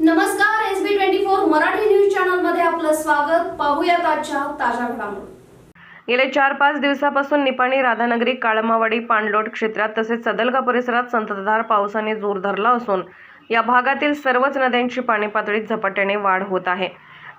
नमस्कार S B twenty four Marathi news चॅनलमध्ये आपलं स्वागत. पाहूया आजच्या ताज्या घडामोडी. गेले चार पाच दिवसापासून निपाणी राधानगरी काळमावाडी पाणलोट क्षेत्रात तसेच सदलगा परिसरात संततधार पावसाने जोर धरला असून या भागातील सर्वच नद्यांची पाणी पातळीत झपाट्याने वाढ होत आहे.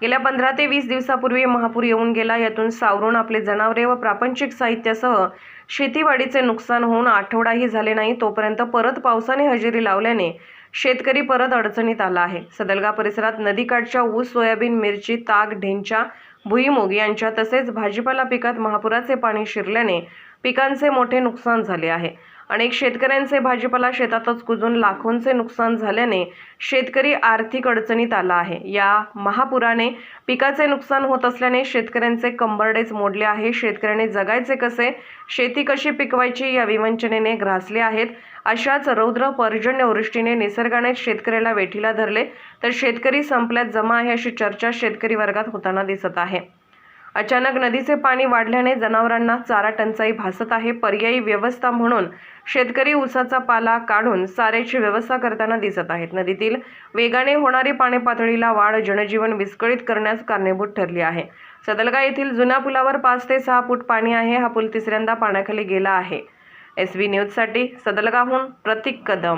गेल्या पंधरा ते वीस दिवसापूर्वी महापूर येऊन गेला. यातून सावरून आपले जनावरे व प्रापंचिक साहित्यासह शेतीवाडीचे नुकसान होऊन आठवडाही झाले नाही. तोपर्यंत परत पावसाने हजेरी लावल्याने शेतकरी परत अडचणीत आला आहे. सदलगा परिसरात नदीकाठच्या ऊस सोयाबीन मिरची ताग ढेंचा भुईमुग यांच्या तसेच भाजीपाला पिकात महापुराचे पाणी शिरल्याने पिकांचे मोठे नुकसान झाले आहे. अनेक शेतकऱ्यांचे भाजीपाला शेतातच कुजून लाखोंचे नुकसान झाल्याने शेतकरी आर्थिक अडचणीत आला आहे. या महापुराने पिकाचे नुकसान होत असल्याने शेतकऱ्यांचे कंबरडेच मोडले आहे. शेतकऱ्याने जगायचे कसे? शेती कशी पिकवायची? या विवंचनेने ग्रासले आहेत. अशाच रौद्र पर्जन्यवृष्टीने निसर्गाने शेतकऱ्याला वेठीला धरले. तर शेतकरी संपल्यात जमा आहे अशी चर्चा शेतकरी वर्गात होताना दिसत आहे. अचानक नदीचे पाणी वाढल्याने जनावरांना चारा टंचाई भासत आहे. पर्यायी व्यवस्था म्हणून शेतकरी ऊसाचा पाला काढून चाऱ्याची व्यवस्था करताना दिसत आहेत. नदीतील वेगाने होणारी पाणी पातळीला वाढ जनजीवन विस्कळीत करण्यास कारणीभूत ठरली आहे. सदलगा येथील जुन्या पुलावर पाच ते सहा फूट पाणी आहे. हा पूल तिसऱ्यांदा पाण्याखाली गेला आहे. एस बी न्यूजसाठी सदलगाहून प्रतीक कदम.